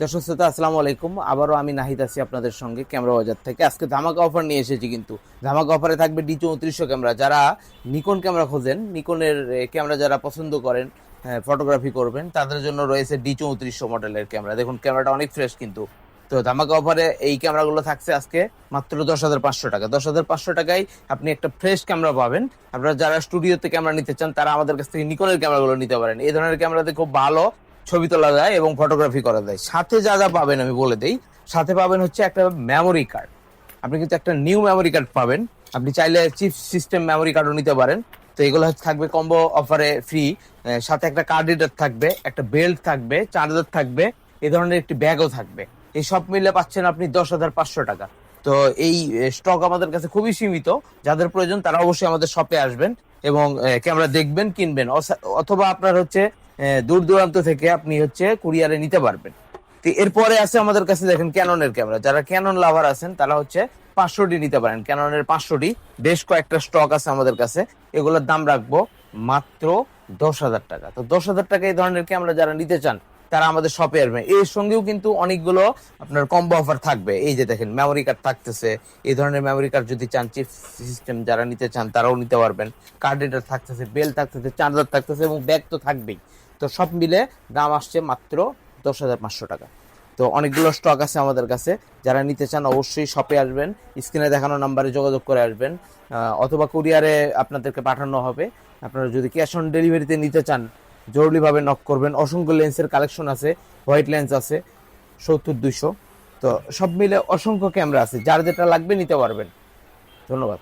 দর্শক শ্রোতা, আসসালামু আলাইকুম। আবারও আমি নাহিদ আছি আপনাদের সঙ্গে ক্যামেরা বাজার থেকে। আজকে ধামাকা অফার নিয়ে এসেছি কিন্তু। ধামাকা অফারে থাকবে ডি চৌত্রিশশো ক্যামেরা। যারা নিকন ক্যামেরা খোঁজেন নিকনের ক্যামেরা যারা পছন্দ করেন ফটোগ্রাফি করবেন, তাদের জন্য রয়েছে ডি চৌত্রিশশো মডেলের ক্যামেরা। দেখুন, ক্যামেরাটা অনেক ফ্রেশ কিন্তু। তো ধামাকা অফারে এই ক্যামেরাগুলো থাকছে আজকে মাত্র দশ হাজার পাঁচশো টাকা। দশ হাজার পাঁচশো টাকায় আপনি একটা ফ্রেশ ক্যামেরা পাবেন। আপনারা যারা স্টুডিওতে ক্যামেরা নিতে চান, তারা আমাদের কাছ থেকে নিকনের ক্যামেরাগুলো নিতে পারেন। এই ধরনের ক্যামেরাতে খুব ভালো ছবি তোলা যায় এবং ফটোগ্রাফি করা যায়। সাথে যা যা পাবেন আমি বলে দিই। সাথে পাবেন হচ্ছে একটা মেমোরি কার্ড আপনি কিন্তু একটা নিউ মেমোরি কার্ড পাবেন। আপনি চাইলে চিপ সিস্টেম মেমোরি কার্ডও নিতে পারেন। তো এগুলো থাকবে কম্বো অফারে ফ্রি সাথে একটা কার্ড রিডার থাকবে, একটা বেল্ট থাকবে চার্জার থাকবে, এ ধরনের একটি ব্যাগও থাকবে। এই সব মিলে পাচ্ছেন আপনি দশ হাজার পাঁচশো টাকা। তো এই স্টক আমাদের কাছে খুবই সীমিত। যাদের প্রয়োজন তারা অবশ্যই আমাদের শপে আসবেন এবং ক্যামেরা দেখবেন, কিনবেন। অথবা আপনার হচ্ছে দূর দূরান্ত থেকে আপনি হচ্ছে কুরিয়ারে নিতে পারবেন। তো এরপরে আছে আমাদের কাছে দেখেন ক্যাননের ক্যামেরা যারা ক্যানন লাভার আছেন, তারা হচ্ছে পাঁচশোটি নিতে পারেন। ক্যাননের পাঁচশোটি বেশ কয়েকটা স্টক আছে আমাদের কাছে। এগুলোর দাম রাখব মাত্র দশ হাজার টাকা। তো দশ হাজার টাকা এই ধরনের ক্যামেরা যারা নিতে চান, তারা আমাদের শপে আসবেন এর সঙ্গেও কিন্তু অনেকগুলো আপনার কম্বো অফার থাকবে। এই যে দেখেন মেমোরি কার্ড থাকতেছে। এই ধরনের মেমোরি কার্ড যদি চান চিপ সিস্টেম যারা নিতে চান, তারাও নিতে পারবেন। কার্ড রিডার থাকতেছে বেল থাকতেছে চার্জার থাকতেছে এবং ব্যাগ তো থাকবেই। তো সব মিলে দাম আসছে মাত্র দশ হাজার পাঁচশো টাকা। তো অনেকগুলো স্টক আছে আমাদের কাছে। যারা নিতে চান অবশ্যই শপে আসবেন স্ক্রিনে দেখানো নাম্বারে যোগাযোগ করে আসবেন। অথবা কুরিয়ারে আপনাদেরকে পাঠানো হবে। আপনারা যদি ক্যাশ অন ডেলিভারিতে নিতে চান, জরুরিভাবে নক করবেন। অসংখ্য লেন্সের কালেকশন আছে হোয়াইট লেন্স আছে, সত্তর, দুইশো। তো সব মিলে অসংখ্য ক্যামেরা আছে। যার যেটা লাগবে নিতে পারবেন। ধন্যবাদ।